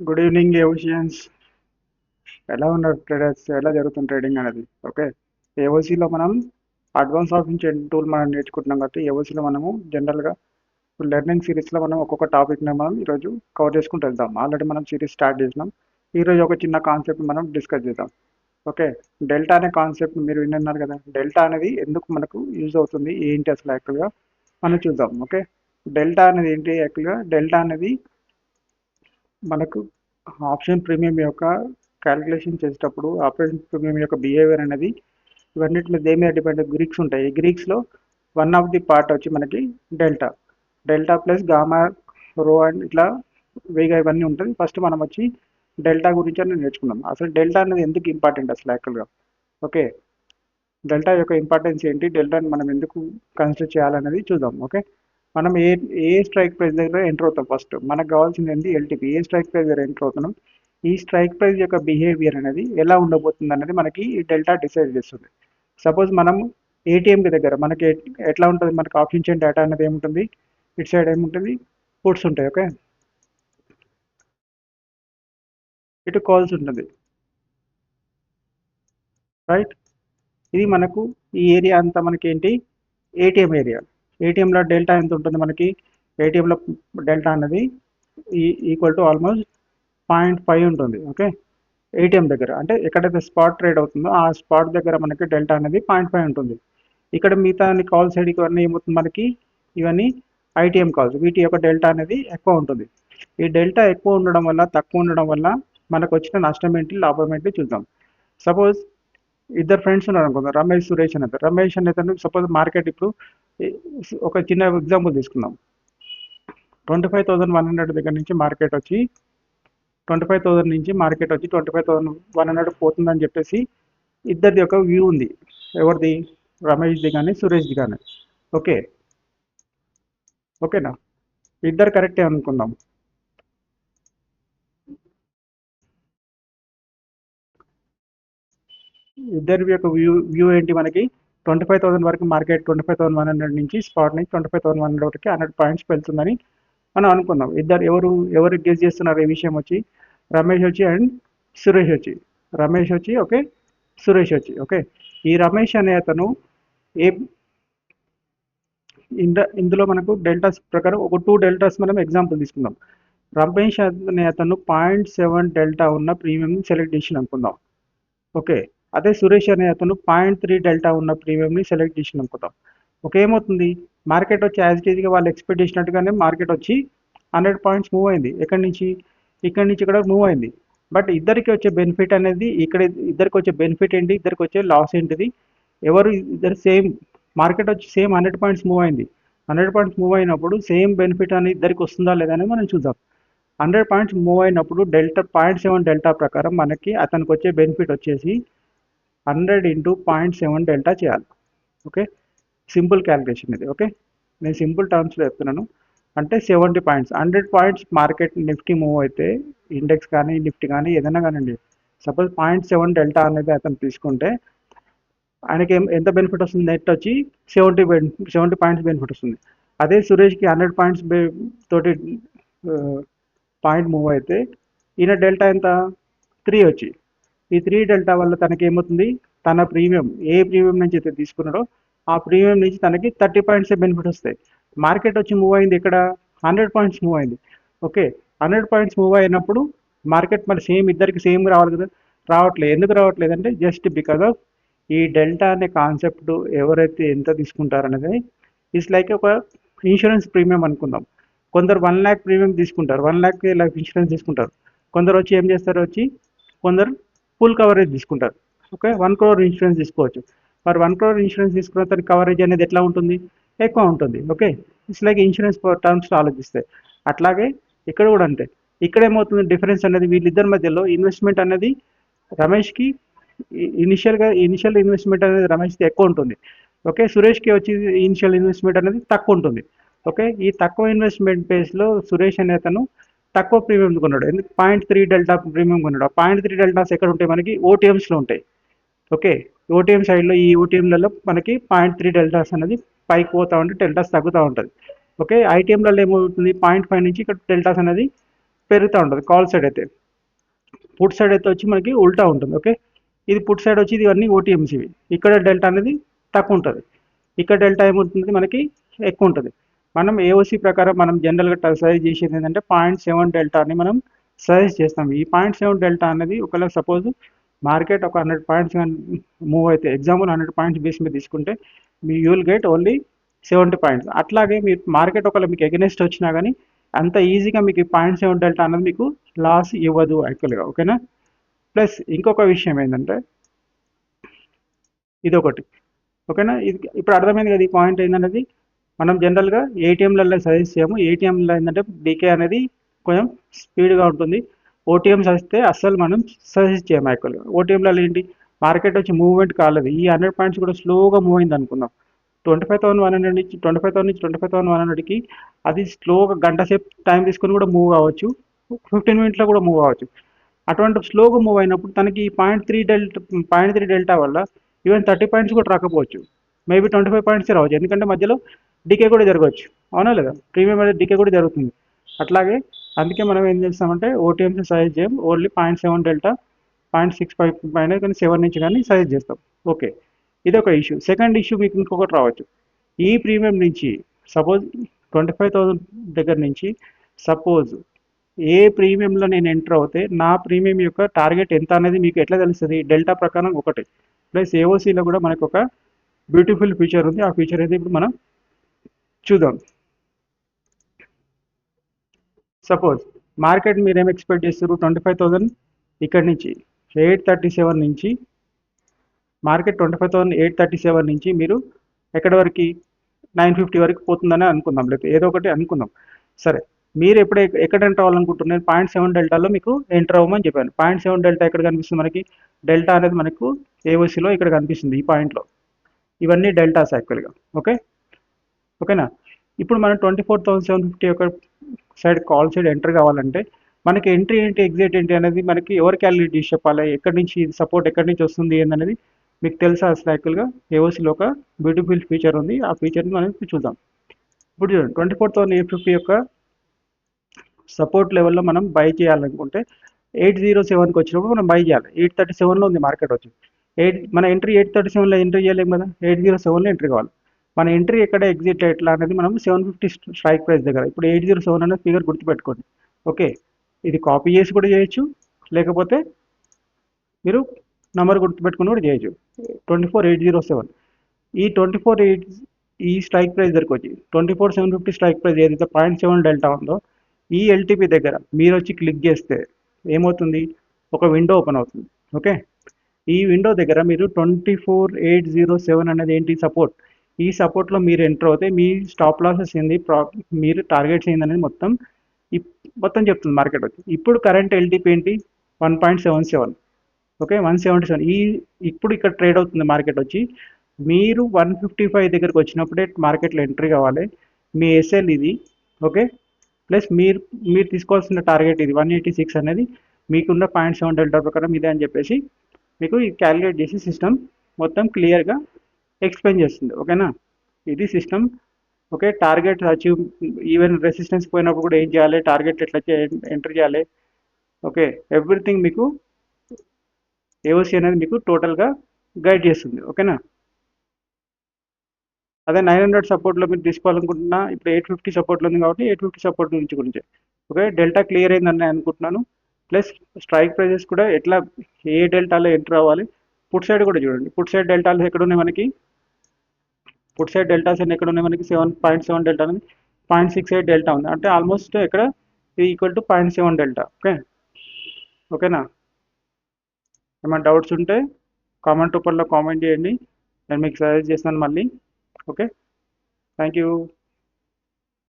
Good evening ఏఓషియన్స్ ఎలా ఉన్నారు traders ఎలా జరుగుతుంది ట్రేడింగ్ అనేది? ఓకే ఏఓసీలో మనం అడ్వాన్స్ ఆఫ్ టూల్ మనం నేర్చుకుంటున్నాం కాబట్టి ఏఓసీలో మనము జనరల్గా లెర్నింగ్ సిరీస్లో మనం ఒక్కొక్క టాపిక్ని మనం ఈరోజు కవర్ చేసుకుంటూ వెళ్దాం. ఆల్రెడీ మనం సిరీస్ స్టార్ట్ చేసినాం. ఈరోజు ఒక చిన్న కాన్సెప్ట్ మనం డిస్కస్ చేద్దాం. ఓకే డెల్టా అనే కాన్సెప్ట్ మీరు విన్నారు కదా? డెల్టా అనేది ఎందుకు మనకు యూజ్ అవుతుంది? ఏంటి అసలు యాక్చువల్గా మనం చూద్దాం. ఓకే డెల్టా అనేది ఏంటి యాక్చువల్గా డెల్టా అనేది మనకు ఆప్షన్ ప్రీమియం యొక్క క్యాలిక్యులేషన్ చేసేటప్పుడు ఆపరేషన్ ప్రీమియం యొక్క బిహేవియర్ అనేది ఇవన్నిటిలో దేని మీద డిపెండ్ గ్రీక్స్ ఉంటాయి. గ్రీక్స్లో వన్ ఆఫ్ ది పార్ట్ వచ్చి మనకి delta. Delta plus gamma rho and ఇట్లా వేగా ఇవన్నీ ఉంటుంది. ఫస్ట్ మనం వచ్చి డెల్టా గురించి అని నేర్చుకున్నాం అసలు డెల్టా అనేది ఎందుకు ఇంపార్టెంట్ అసలు యాక్చువల్గా? ఓకే. డెల్టా యొక్క ఇంపార్టెన్స్ ఏంటి? డెల్టాని మనం ఎందుకు కన్సిడర్ చేయాలనేది చూద్దాం. ఓకే. మనం ఏ ఏ స్ట్రైక్ ప్రైస్ దగ్గర ఎంటర్ అవుతాం ఫస్ట్ మనకు కావాల్సింది ఏంటి? ఎల్టీపీ ఏ స్ట్రైక్ ప్రైస్ దగ్గర ఎంటర్ అవుతున్నాం? ఈ స్ట్రైక్ ప్రైస్ యొక్క బిహేవియర్ అనేది ఎలా ఉండబోతుంది అనేది మనకి ఈ డెల్టా డిసైడ్ చేస్తుంది. సపోజ్ మనం ఏటీఎంకి దగ్గర మనకి ఎట్లా ఉంటుంది? మనకి ఆప్షన్ చైన్ డేటా అనేది ఏముంటుంది? ఇట్ సైడ్ ఏముంటుంది? పుట్స్ ఉంటాయి ఓకే ఇటు కాల్స్ ఉంటుంది. రైట్ ఇది మనకు ఈ ఏరియా అంతా మనకి ఏంటి? ఏటీఎం ఏరియా ఏటీఎంలో డెల్టా ఎంత ఉంటుంది మనకి? ఏటీఎంలో డెల్టా అనేది equal to almost point five ఉంటుంది ఓకే ఏటీఎం దగ్గర అంటే ఎక్కడైతే స్పాట్ ట్రేడ్ అవుతుందో ఆ స్పాట్ దగ్గర మనకి డెల్టా అనేది పాయింట్ ఫైవ్ ఉంటుంది. ఇక్కడ మిగతా కాల్ సైడ్ ఇవన్నీ ఏమవుతుంది మనకి? ఇవన్నీ ఐటీఎం కాల్స్ వీటి యొక్క డెల్టా అనేది ఎక్కువ ఉంటుంది. ఈ డెల్టా ఎక్కువ ఉండడం వల్ల తక్కువ ఉండడం వల్ల మనకు వచ్చిన నష్టం ఏంటి? లాభం ఏంటి? చూద్దాం. సపోజ్ ఇద్దరు ఫ్రెండ్స్ ఉన్నారు అనుకుందాం. రమేష్ సురేష్ అని రమేష్ అనేది సపోజ్ మార్కెట్ ఇప్పుడు ఒక చిన్న ఎగ్జాంపుల్ తీసుకుందాం. Twenty five thousand one hundred దగ్గర నుంచి మార్కెట్ వచ్చి ట్వంటీ ఫైవ్ థౌసండ్ నుంచి మార్కెట్ వచ్చి twenty five thousand one hundred పోతుందని చెప్పేసి ఇద్దరిది ఒక వ్యూ ఉంది. ఎవరిది? రమేష్ది కానీ సురేష్ది కానీ. ఓకే? ఓకేనా? ఇద్దరు కరెక్టే అనుకుందాం. ఇద్దరి యొక్క వ్యూ వ్యూ ఏంటి మనకి? ట్వంటీ ఫైవ్ థౌసండ్ వరకు market twenty five thousand one hundred నుంచి స్పాట్ నుంచి twenty five thousand one hundred వరకు హండ్రెడ్ పాయింట్స్ వెళ్తుందని మనం అనుకున్నాం. ఇద్దరు ఎవరు ఎవరు గెస్ చేస్తున్నారు ఈ విషయం వచ్చి? రమేష్ వచ్చి అండ్ సురేష్ వచ్చి. రమేష్ వచ్చి ఓకే? సురేష్ వచ్చి ఓకే? ఈ రమేష్ అనే అతను ఏ ఇందులో మనకు డెల్టాస్ ప్రకారం ఒక టూ డెల్టాస్ మనం ఎగ్జాంపుల్ తీసుకుందాం. రమేష్ అనే అతను పాయింట్ సెవెన్ డెల్టా ఉన్న ప్రీమియం సెలెక్ట్ చేసి అనుకుందాం. ఓకే? అదే సురేష్ అనే అతను పాయింట్ త్రీ డెల్టా ఉన్న ప్రీమియంని సెలెక్ట్ చేసిన అనుకుందాం. ఓకే ఏమవుతుంది? మార్కెట్ వచ్చి యాజ్గా వాళ్ళు ఎక్స్పెక్ట్ చేసినట్టుగానే మార్కెట్ వచ్చి హండ్రెడ్ పాయింట్స్ మూవ్ అయింది. ఎక్కడి నుంచి? ఇక్కడి నుంచి ఇక్కడ మూవ్ అయింది. బట్ ఇద్దరికి వచ్చే బెనిఫిట్ అనేది ఇక్కడ ఇద్దరికి వచ్చే బెనిఫిట్ ఏంటి? ఇద్దరికి వచ్చే లాస్ ఏంటిది? ఎవరు ఇద్దరు సేమ్ మార్కెట్ వచ్చి సేమ్ హండ్రెడ్ పాయింట్స్ మూవ్ అయింది. హండ్రెడ్ పాయింట్స్ మూవ్ అయినప్పుడు సేమ్ బెనిఫిట్ అనేది ఇద్దరికి వస్తుందా లేదా అనేది మనం చూద్దాం. హండ్రెడ్ పాయింట్స్ మూవ్ అయినప్పుడు డెల్టా పాయింట్ సెవెన్ డెల్టా ప్రకారం మనకి అతనికి వచ్చే బెనిఫిట్ వచ్చేసి hundred into point seven delta చేయాలి. ఓకే? సింపుల్ క్యాలిక్యులేషన్ ఇది. ఓకే? నేను సింపుల్ టర్మ్స్లో చెప్తున్నాను. అంటే seventy points. Hundred points market Nifty move అయితే ఇండెక్స్ కానీ నిఫ్టీ కానీ ఏదైనా కానివ్వండి. సపోజ్ పాయింట్ సెవెన్ డెల్టా అనేది అతను తీసుకుంటే ఆయనకి ఎంత బెనిఫిట్ వస్తుంది నెట్ వచ్చి? సెవెంటీ సెవెంటీ పాయింట్స్ బెనిఫిట్ వస్తుంది. అదే సురేష్కి హండ్రెడ్ పాయింట్స్ తోటి పాయింట్ మూవ్ అయితే ఈయన డెల్టా ఎంత? త్రీ వచ్చి. ఈ త్రీ డెల్టా వల్ల తనకి ఏమవుతుంది? తన ప్రీమియం ఏ ప్రీమియం నుంచి అయితే తీసుకున్నాడో ఆ ప్రీమియం నుంచి తనకి థర్టీ పాయింట్స్ బెనిఫిట్ వస్తాయి. మార్కెట్ వచ్చి మూవ్ అయింది ఇక్కడ హండ్రెడ్ పాయింట్స్ మూవ్ అయింది. ఓకే హండ్రెడ్ పాయింట్స్ మూవ్ అయినప్పుడు మార్కెట్ మరి సేమ్ ఇద్దరికి సేమ్ రావాలి కదా? రావట్లేదు. ఎందుకు రావట్లేదు అంటే జస్ట్ బికాస్ ఆఫ్ ఈ డెల్టా అనే కాన్సెప్ట్ ఎవరైతే ఎంత తీసుకుంటారనేది ఇట్స్ లైక్ ఒక ఇన్సూరెన్స్ ప్రీమియం అనుకుందాం. కొందరు వన్ ల్యాక్ ప్రీమియం తీసుకుంటారు. వన్ ల్యాక్ లైఫ్ ఇన్సూరెన్స్ తీసుకుంటారు. కొందరు వచ్చి ఏం చేస్తారు? వచ్చి కొందరు ఫుల్ కవరేజ్ తీసుకుంటారు. ఓకే వన్ క్రోర్ ఇన్సూరెన్స్ తీసుకోవచ్చు. మరి వన్ క్రోర్ ఇన్సూరెన్స్ తీసుకున్న తన కవరేజ్ అనేది ఎట్లా ఉంటుంది? ఎక్కువ ఉంటుంది. ఓకే ఇట్స్ లైక్ ఇన్సూరెన్స్ టర్మ్స్లో ఆలోచిస్తే. అట్లాగే ఇక్కడ కూడా అంతే. ఇక్కడ ఏమవుతుంది? డిఫరెన్స్ అనేది వీళ్ళిద్దరి మధ్యలో ఇన్వెస్ట్మెంట్ అనేది రమేష్కి ఇనిషియల్గా ఇనిషియల్ ఇన్వెస్ట్మెంట్ అనేది రమేష్కి ఎక్కువ ఉంటుంది. ఓకే సురేష్కి వచ్చి ఇనిషియల్ ఇన్వెస్ట్మెంట్ అనేది తక్కువ ఉంటుంది. ఓకే ఈ తక్కువ ఇన్వెస్ట్మెంట్ బేస్లో సురేష్ అనే అతను తక్కువ ప్రీమియం కొన్నాడు. ఎందుకు? పాయింట్ త్రీ డెల్టా ప్రీమియం కొన్నాడు. పాయింట్ త్రీ డెల్టాస్ ఎక్కడ ఉంటాయి? మనకి ఓటీఎంస్లో ఉంటాయి. ఓకే? ఓటీఎం సైడ్లో ఈ ఓటీఎంలలో మనకి పాయింట్ త్రీ డెల్టాస్ అనేది పైకి పోతూ ఉంటే డెల్టాస్ తగ్గుతూ ఉంటుంది. ఓకే? ఐటీఎంలలో ఏమవుతుంది? పాయింట్ ఫైవ్ నుంచి ఇక్కడ డెల్టాస్ అనేది పెరుగుతూ ఉంటుంది. కాల్ సైడ్ అయితే. పుట్ సైడ్ అయితే వచ్చి మనకి ఉల్టా ఉంటుంది. ఓకే? ఇది పుట్ సైడ్ వచ్చి ఇవన్నీ ఓటీఎంస్ ఇవి. ఇక్కడ డెల్టా అనేది తక్కువ ఉంటుంది. ఇక్కడ డెల్టా ఏముంటుంది మనకి ఎక్కువ ఉంటుంది. మనం ఏఓసీ ప్రకారం మనం జనరల్గా సజెస్ట్ చేసేది ఏంటంటే పాయింట్ సెవెన్ డెల్టా అని మనం సజెస్ట్ చేస్తాం. ఈ పాయింట్ సెవెన్ డెల్టా అనేది ఒకవేళ సపోజ్ మార్కెట్ ఒక హండ్రెడ్ పాయింట్స్ మూవ్ అయితే ఎగ్జాంపుల్ హండ్రెడ్ పాయింట్స్ బేస్ మీద తీసుకుంటే మీ you will get only seventy points అట్లాగే మీరు మార్కెట్ ఒకవేళ మీకు ఎగనెస్ట్ వచ్చినా కానీ అంత ఈజీగా మీకు పాయింట్ సెవెన్ డెల్టా అనేది మీకు లాస్ ఇవ్వదు యాక్చువల్గా ఓకేనా ప్లస్ ఇంకొక విషయం ఏంటంటే ఇది ఒకటి ఓకేనా ఇది ఇప్పుడు అర్థమైంది కదా ఈ పాయింట్ ఏంటనేది మనం జనరల్గా ఏటీఎంలలో సజెస్ట్ చేయము. ఏటీఎంలో ఏంటంటే డీకే అనేది కొంచెం స్పీడ్గా ఉంటుంది. ఓటీఎం వస్తే అస్సలు మనం సజెస్ట్ చేయము యాక్చువల్గా. ఓటీఎంలలో ఏంటి? మార్కెట్ వచ్చి మూవ్మెంట్ కాలేదు. ఈ హండ్రెడ్ పాయింట్స్ కూడా స్లోగా మూవ్ అయింది అనుకుందాం twenty five thousand one hundred నుంచి ట్వంటీ ఫైవ్ థౌసండ్ నుంచి ట్వంటీ ఫైవ్ థౌసండ్ వన్ హండ్రెడ్కి అది స్లోగా గంట సేపు టైం తీసుకొని కూడా మూవ్ అవ్వచ్చు. ఫిఫ్టీన్ మినిట్స్లో కూడా మూవ్ అవ్వచ్చు. అటువంటి స్లోగా మూవ్ అయినప్పుడు తనకి point three delta point three delta వల్ల ఈవెన్ థర్టీ పాయింట్స్ కూడా రాకపోవచ్చు. మేబీ ట్వంటీ ఫైవ్ పాయింట్స్ రావచ్చు. ఎందుకంటే మధ్యలో డికే కూడా జరగవచ్చు. అవునా లేదా? ప్రీమియం అనేది డికే కూడా జరుగుతుంది. అట్లాగే అందుకే మనం ఏం చేస్తామంటే ఓటీఎంస్ సజెస్ట్ చేయం. Only point seven delta point six five పైన కానీ సెవెన్ నుంచి కానీ సజెస్ట్ చేస్తాం. ఓకే. ఇది ఒక ఇష్యూ. సెకండ్ ఇష్యూ మీకు ఇంకొకటి రావచ్చు. ఈ ప్రీమియం నుంచి సపోజ్ ట్వంటీ ఫైవ్ థౌసండ్ దగ్గర నుంచి సపోజ్ ఏ ప్రీమియంలో నేను ఎంటర్ అవుతే నా ప్రీమియం యొక్క టార్గెట్ ఎంత అనేది మీకు ఎట్లా తెలుస్తుంది? డెల్టా ప్రకారం ఒకటి. ప్లస్ ఏఓసీలో కూడా మనకు ఒక బ్యూటిఫుల్ ఫీచర్ ఉంది. ఆ ఫీచర్ అయితే ఇప్పుడు మనం చూద్దాం. సపోజ్ మార్కెట్ మీరు ఏం ఎక్స్పెక్ట్ చేస్తారు? ట్వంటీ ఫైవ్ థౌసండ్ ఇక్కడి నుంచి ఎయిట్ థర్టీ సెవెన్ నుంచి market twenty five thousand eight thirty seven నుంచి మీరు ఎక్కడి వరకు? నైన్ ఫిఫ్టీ వరకు పోతుందని అనుకుందాం. లేకపోతే ఏదో ఒకటి అనుకుందాం. సరే మీరు ఎప్పుడు ఎక్కడ ఎంటర్ అవ్వాలనుకుంటున్నారు? పాయింట్ సెవెన్ డెల్టాలో మీకు ఎంటర్ అవ్వమని చెప్పాను. పాయింట్ సెవెన్ డెల్టా ఎక్కడ కనిపిస్తుంది మనకి? డెల్టా అనేది మనకు ఏఓసీలో ఇక్కడ కనిపిస్తుంది ఈ పాయింట్లో. ఇవన్నీ డెల్టాస్ యాక్చువల్గా ఓకే? ఓకేనా? ఇప్పుడు మనం twenty four thousand seven fifty ఒక సైడ్ కాల్ సైడ్ ఎంటర్ కావాలంటే మనకి ఎంట్రీ ఏంటి ఎగ్జిట్ ఏంటి అనేది మనకి ఎవరు క్యాలిటీ చెప్పాలి ఎక్కడి నుంచి సపోర్ట్ ఎక్కడి నుంచి వస్తుంది ఏందనేది మీకు తెలుసా అసలు యాక్చువల్గా? ఏఓసీలో ఒక బ్యూటిఫుల్ ఫీచర్ ఉంది. ఆ ఫీచర్ని మనం చూద్దాం. ఇప్పుడు చూడండి twenty four thousand eight fifty యొక్క సపోర్ట్ లెవెల్లో మనం బై చేయాలనుకుంటే ఎయిట్ జీరో సెవెన్కి వచ్చినప్పుడు మనం బై చేయాలి. ఎయిట్ థర్టీ సెవెన్లో ఉంది మార్కెట్ వచ్చి ఎయిట్ మన ఎంట్రీ ఎయిట్ థర్టీ సెవెన్లో ఎంట్రీ చేయలేము కదా? ఎయిట్ జీరో సెవెన్లో ఎంట్రీ కావాలి. మన ఎంట్రీ ఎక్కడ ఎగ్జిట్ ఎట్లా అనేది మనం సెవెన్ ఫిఫ్టీ స్ట్రైక్ ప్రైస్ దగ్గర. ఇప్పుడు ఎయిట్ జీరో సెవెన్ అనేది ఫిగర్ గుర్తుపెట్టుకోండి. ఓకే ఇది కాపీ చేసి కూడా చేయొచ్చు. లేకపోతే మీరు నెంబర్ గుర్తుపెట్టుకుని కూడా చేయొచ్చు. Twenty four eight zero seven ఈ ట్వంటీ ఫోర్ ఎయిట్ ఈ స్ట్రైక్ ప్రైస్ దగ్గరకు వచ్చి twenty four seven fifty strike price ఏదైతే పాయింట్ సెవెన్ డెల్టా ఉందో ఈ ఎల్టీపీ దగ్గర మీరు వచ్చి క్లిక్ చేస్తే ఏమవుతుంది? ఒక విండో ఓపెన్ అవుతుంది. ఓకే ఈ విండో దగ్గర మీరు twenty four eight zero seven అనేది ఏంటి సపోర్ట్ ఈ సపోర్ట్లో మీరు ఎంటర్ అవుతే మీ స్టాప్ లాసెస్ ఏంది ప్రా మీరు టార్గెట్స్ ఏంది అనేది మొత్తం ఇప్- మొత్తం చెప్తుంది మార్కెట్ వచ్చి. ఇప్పుడు కరెంట్ ఎల్టీపీ ఏంటి? One point seven seven okay one seventy seven ఈ ఇప్పుడు ఇక్కడ ట్రేడ్ అవుతుంది మార్కెట్ వచ్చి. మీరు వన్ ఫిఫ్టీ ఫైవ్ దగ్గరకు వచ్చినప్పుడే మార్కెట్లో ఎంట్రీ కావాలి. మీ ఎస్ఎల్ ఇది. ఓకే ప్లస్ మీరు మీరు తీసుకోవాల్సిన టార్గెట్ ఇది వన్ ఎయిటీ సిక్స్ అనేది మీకున్న పాయింట్ సెవెన్ డెల్టా ప్రకారం ఇదే అని చెప్పేసి మీకు ఈ క్యాలిక్యులేట్ చేసి సిస్టమ్ మొత్తం క్లియర్గా ఎక్స్ప్లెయిన్ చేస్తుంది ఓకేనా ఇది system okay target achieve even resistance పోయినప్పుడు కూడా ఏం చేయాలి? టార్గెట్ ఎట్లా ఎంటర్ చేయాలి? ఓకే ఎవ్రీథింగ్ మీకు ఏఓసి అనేది మీకు టోటల్గా గైడ్ చేస్తుంది ఓకేనా అదే నైన్ హండ్రెడ్ సపోర్ట్లో మీరు తీసుకోవాలనుకుంటున్నా ఇప్పుడు ఎయిట్ ఫిఫ్టీ సపోర్ట్లో ఉంది కాబట్టి ఎయిట్ ఫిఫ్టీ సపోర్ట్ గురించి గురించి ఓకే డెల్టా క్లియర్ అయిందని అనుకుంటున్నాను. ప్లస్ స్ట్రైక్ ప్రైజెస్ కూడా ఎట్లా ఏ డెల్టాలో ఎంటర్ అవ్వాలి? పుట్ సైడ్ కూడా చూడండి. పుట్ సైడ్ డెల్టాలు ఎక్కడ ఉన్నాయి మనకి? పుట్ సైడ్ డెల్టాస్ అన్ని ఎక్కడ ఉన్నాయి మనకి? సెవెన్ పాయింట్ సెవెన్ డెల్టా ఉంది. పాయింట్ సిక్స్ ఎయిట్ డెల్టా ఉంది. అంటే ఆల్మోస్ట్ ఇక్కడ ఇది equal to point seven delta. Okay? ఓకేనా? ఏమైనా డౌట్స్ ఉంటే కామెంట్ రూపంలో కామెంట్ చేయండి. నేను మీకు సజెస్ట్ చేస్తాను మళ్ళీ. ఓకే? Thank you.